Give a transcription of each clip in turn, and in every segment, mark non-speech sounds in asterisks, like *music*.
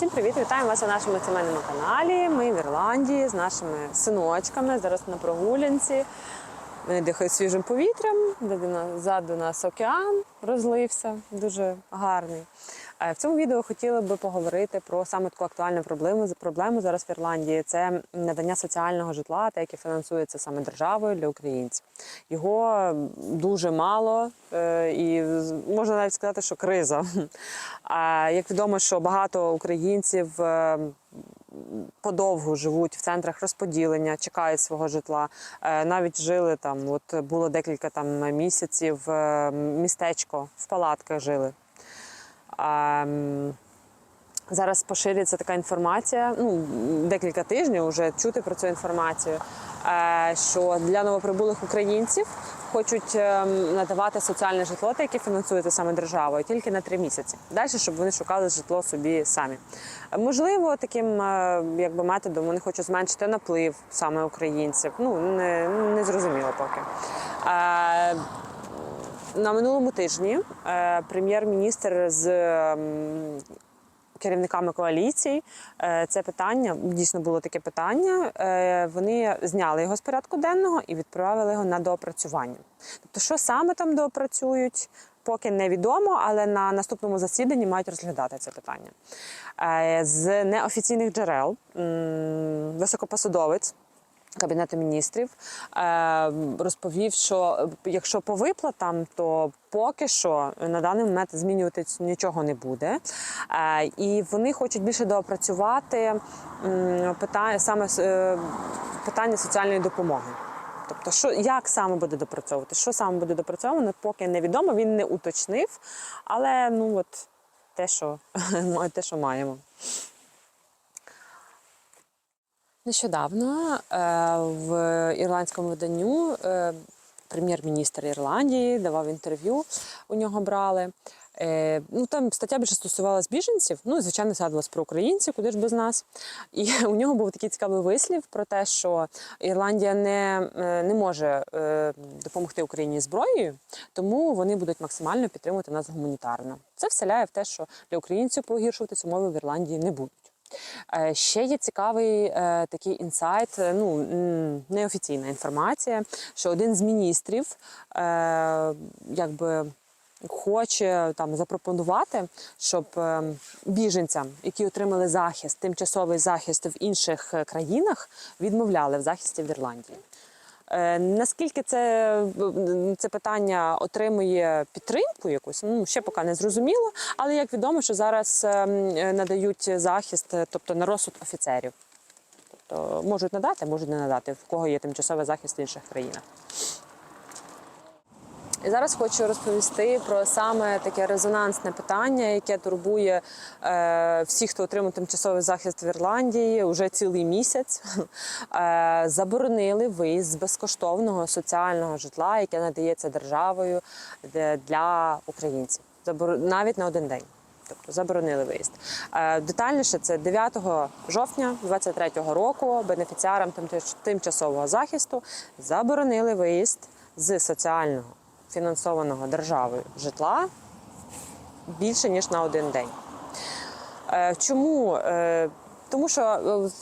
Всім привіт! Вітаємо вас на нашому сімейному каналі. Ми в Ірландії з нашими синочками. Зараз на прогулянці. Вони дихають свіжим повітрям. Ззаду нас- океан розлився, дуже гарний. Е, В цьому відео хотіли би поговорити про саме таку актуальну проблему проблему зараз в Ірландії. Це надання соціального житла, те, яке фінансується саме державою для українців. Його дуже мало, е, і можна навіть сказати, що криза. *laughs* А як відомо, що багато українців е, подовгу живуть в центрах розподілення, чекають свого житла. Е, Навіть жили там, от було декілька там місяців, е, містечко в палатках жили. Зараз поширюється така інформація. Ну декілька тижнів вже чути про цю інформацію. е, Що для новоприбулих українців хочуть ем, надавати соціальне житло, те, яке фінансується саме державою, тільки на три місяці. Далі, щоб вони шукали житло собі самі. Можливо, таким е, якби методом вони хочуть зменшити наплив саме українців. Ну не, не зрозуміло поки. Е, на минулому тижні е, прем'єр-міністр з ем, керівниками коаліцій е, це питання дійсно було таке питання. е, Вони зняли його з порядку денного і відправили його на доопрацювання. Тобто, що саме там доопрацюють, поки невідомо, але на наступному засіданні мають розглядати це питання. Е, З неофіційних джерел високопосадовець. Кабінету міністрів е, розповів, що якщо по виплатам, то поки що на даний момент змінювати нічого не буде. Е, і вони хочуть більше доопрацювати питання саме е, питання соціальної допомоги. Тобто, що як саме буде допрацьовувати, що саме буде допрацьовано, поки невідомо. Він не уточнив, але ну от те, що *laughs* те, що маємо. Нещодавно е, в ірландському виданню е, прем'єр-міністр Ірландії давав інтерв'ю, у нього брали. Е, ну там стаття більше стосувалась біженців. Ну, і, звичайно, згадувалась про українців, куди ж без нас. І *laughs* у нього був такий цікавий вислів про те, що Ірландія не, не може допомогти Україні зброєю, тому вони будуть максимально підтримувати нас гуманітарно. Це вселяє в те, що для українців погіршуватись умови в Ірландії не будуть. Е, Ще є цікавий е, такий інсайт, е, ну неофіційна інформація, що один з міністрів якби хоче там запропонувати, щоб біженцям, які отримали захист, тимчасовий захист в інших країнах, відмовляли в захисті в Ірландії. Е, Наскільки це, це питання отримує підтримку якусь, ну ще поки не зрозуміло. Але як відомо, що зараз е, е, надають захист, тобто на розсуд офіцерів. Тобто можуть надати, можуть не надати, в кого є тимчасовий захист в інших країнах. І зараз хочу розповісти про саме таке резонансне питання, яке турбує е, всіх, хто отримав тимчасовий захист в Ірландії уже цілий місяць. *laughs* Е, заборонили виїзд з безкоштовного соціального житла, яке надається державою для українців. Навіть на один день. Тобто заборонили виїзд. Е, Детальніше це 9 жовтня 2023 року бенефіціарам тимчасового захисту заборонили виїзд з соціального фінансованого державою житла більше ніж на один день. Е, Чому? Е, Тому що,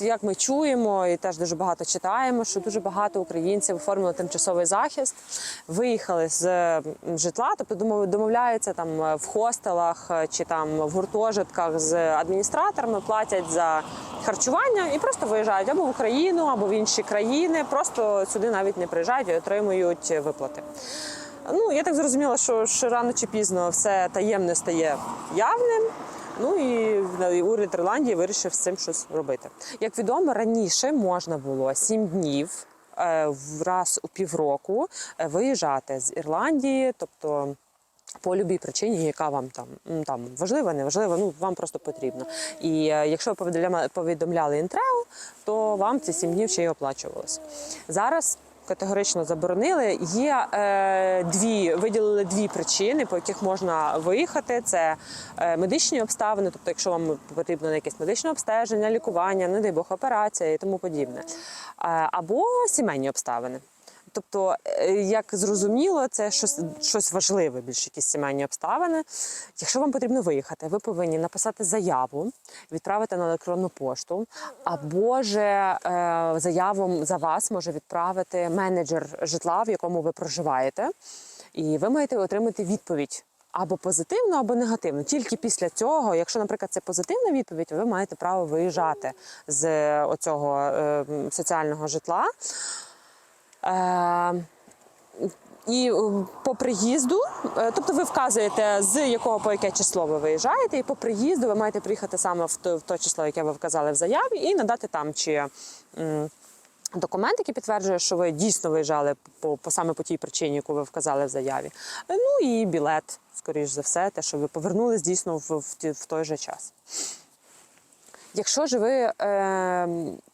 е, як ми чуємо, і теж дуже багато читаємо, що дуже багато українців оформили тимчасовий захист, виїхали з житла, тобто домовляються там в хостелах чи там в гуртожитках з адміністраторами, платять за харчування і просто виїжджають або в Україну, або в інші країни, просто сюди навіть не приїжджають і отримують виплати. Ну, я так зрозуміла, що ж рано чи пізно все таємне стає явним. Ну і і уряд Ірландії вирішив з цим щось робити. Як відомо, раніше можна було сім днів е, раз у півроку е, виїжджати з Ірландії, тобто. По любій причині, яка вам там там важлива, не важлива, ну вам просто потрібно. І е, якщо ви повідомляли, інтрео, то вам ці сім днів ще й оплачувалося. Зараз категорично заборонили. Є е, дві, виділили дві причини, по яких можна виїхати. Це е, медичні обставини, тобто, якщо вам потрібно якесь медичне обстеження, лікування, не дай Бог, операція і тому подібне. Е, або сімейні обставини. Тобто, е, як зрозуміло, це щось, щось важливе, більш якісь сімейні обставини. Якщо вам потрібно виїхати, ви повинні написати заяву, відправити на електронну пошту, або ж е, заяву за вас може відправити менеджер житла, в якому ви проживаєте, і ви маєте отримати відповідь. Або позитивну, або негативну. Тільки після цього, якщо, наприклад, це позитивна відповідь, ви маєте право виїжджати з е, оцього соціального житла. Е, і е, по приїзду, е, тобто ви вказуєте, з якого по яке число ви виїжджаєте, і по приїзду ви маєте приїхати саме в то, в то число, яке ви вказали в заяві, і надати там чи документ, який підтверджує, що ви дійсно виїжджали по, по саме по тій причині, яку ви вказали в заяві. Ну і білет, скоріш за все, те, що ви повернулись дійсно в, в, в той же час. Якщо ж ви е,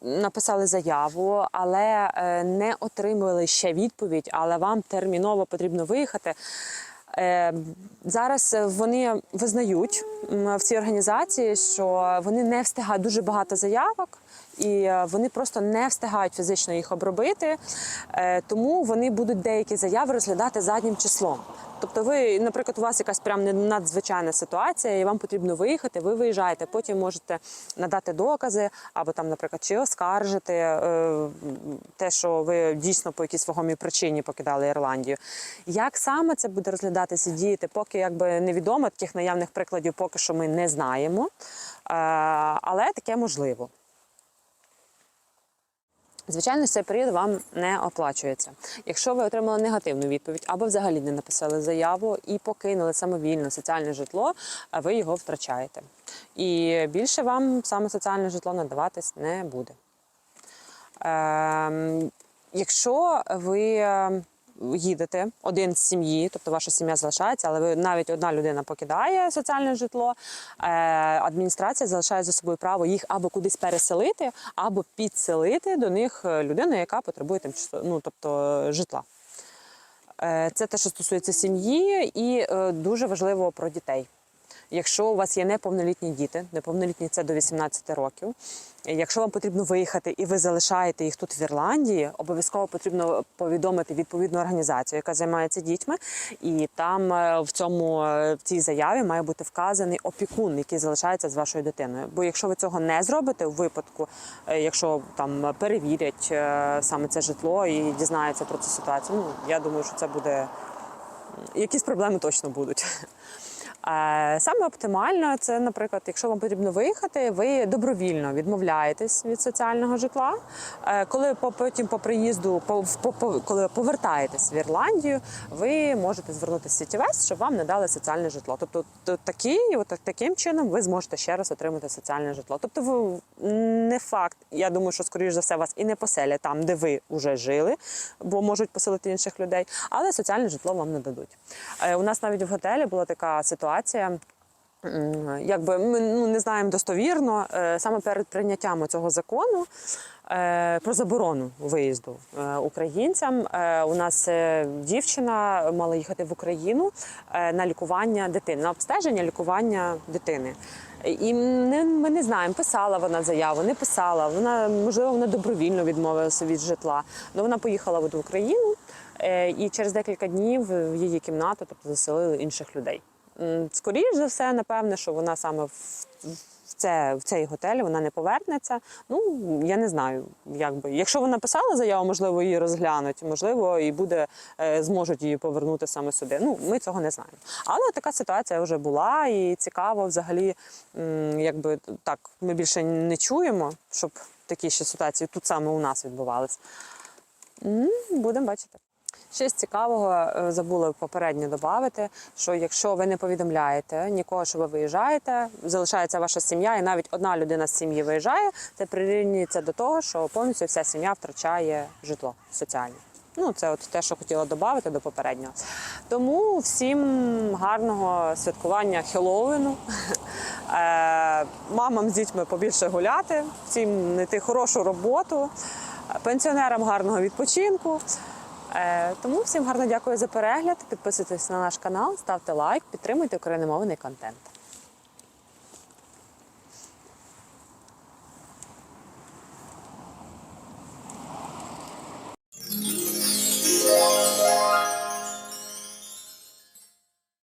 написали заяву, але е, не отримали ще відповідь, але вам терміново потрібно виїхати. Е, зараз вони визнають в цій організації, що вони не встигають дуже багато заявок, і е, вони просто не встигають фізично їх обробити, е, тому вони будуть деякі заяви розглядати заднім числом. Тобто, ви, наприклад, у вас якась прям не- надзвичайна ситуація, і вам потрібно виїхати. Ви виїжджаєте, потім можете надати докази, або там, наприклад, чи оскаржити е, те, що ви дійсно по якійсь вагомій причині покидали Ірландію. Як саме це буде розглядатися діяти, поки якби невідомо таких наявних прикладів, поки що ми не знаємо, але таке можливо. Звичайно, цей період вам не оплачується. Якщо ви отримали негативну відповідь або взагалі не написали заяву і покинули самовільно соціальне житло, ви його втрачаєте. І більше вам саме соціальне житло надаватись не буде. Ем, якщо ви е, їдете один з сім'ї, тобто ваша сім'я залишається, але ви навіть одна людина покидає соціальне житло, е, адміністрація залишає за собою право їх або кудись переселити, або підселити до них е, людину, яка потребує ну тобто житла. Е, Це те, що стосується сім'ї, і дуже важливо про дітей. Якщо у вас є неповнолітні діти, неповнолітні це до 18 років. Якщо вам потрібно виїхати і ви залишаєте їх тут в Ірландії, обов'язково потрібно повідомити відповідну організацію, яка займається дітьми, і там е, в цьому е, в цій заяві має бути вказаний опікун, який залишається з вашою дитиною. Бо якщо ви цього не зробите, у випадку, е, якщо там перевірять саме це житло і дізнаються про цю ситуацію, ну я думаю, що це буде якісь проблеми точно будуть. *laughs* Е, Саме оптимально це, наприклад, якщо вам потрібно виїхати, ви добровільно відмовляєтесь від соціального житла. Е, Коли потім по приїзду, по, коли повертаєтесь в Ірландію, ви можете звернутися в Сітівест, щоб вам надали соціальне житло. Тобто, то- такий, от таким чином ви зможете ще раз отримати соціальне житло. Тобто, ви не факт. Я думаю, що скоріш за все вас і не поселять там, де ви вже жили, бо можуть поселити інших людей, але соціальне житло вам нададуть. Е, У нас навіть в готелі була така ситуація. М, Якби ми ну, не знаємо достовірно, е, саме перед прийняттям цього закону е, про заборону виїзду е, українцям. У нас дівчина мала їхати в Україну на лікування дитини, на обстеження лікування дитини. І ми не знаємо, писала вона заяву, не писала. Вона можливо вона добровільно відмовилася від житла. Але вона поїхала в Україну, і через декілька днів в її кімнату, тобто заселили інших людей. М, Скоріш за все, напевне, що вона саме в, це, в цей готель вона не повернеться. Ну я не знаю, як би. Якщо вона писала заяву, можливо, її розглянуть, можливо, і буде е, зможуть її повернути саме сюди. Ну ми цього не знаємо. Але така ситуація вже була, і цікаво, взагалі, якби так, ми більше не чуємо, щоб такі ще ситуації тут саме у нас відбувались. М, Будемо бачити. Щось цікавого е, забула попередньо додати, що якщо ви не повідомляєте нікого, що ви виїжджаєте, залишається ваша сім'я, і навіть одна людина з сім'ї виїжджає, це прирівнюється до того, що повністю вся сім'я втрачає житло соціальне. Ну, це от те, що хотіла додати до попереднього. Тому всім гарного святкування Хеллоуіну. *laughs* Е, Мамам з дітьми побільше гуляти, всім знайти хорошу роботу, пенсіонерам гарного відпочинку. Е, Тому всім гарно дякую за перегляд. Підписуйтесь на наш канал, ставте лайк, підтримуйте україномовний контент.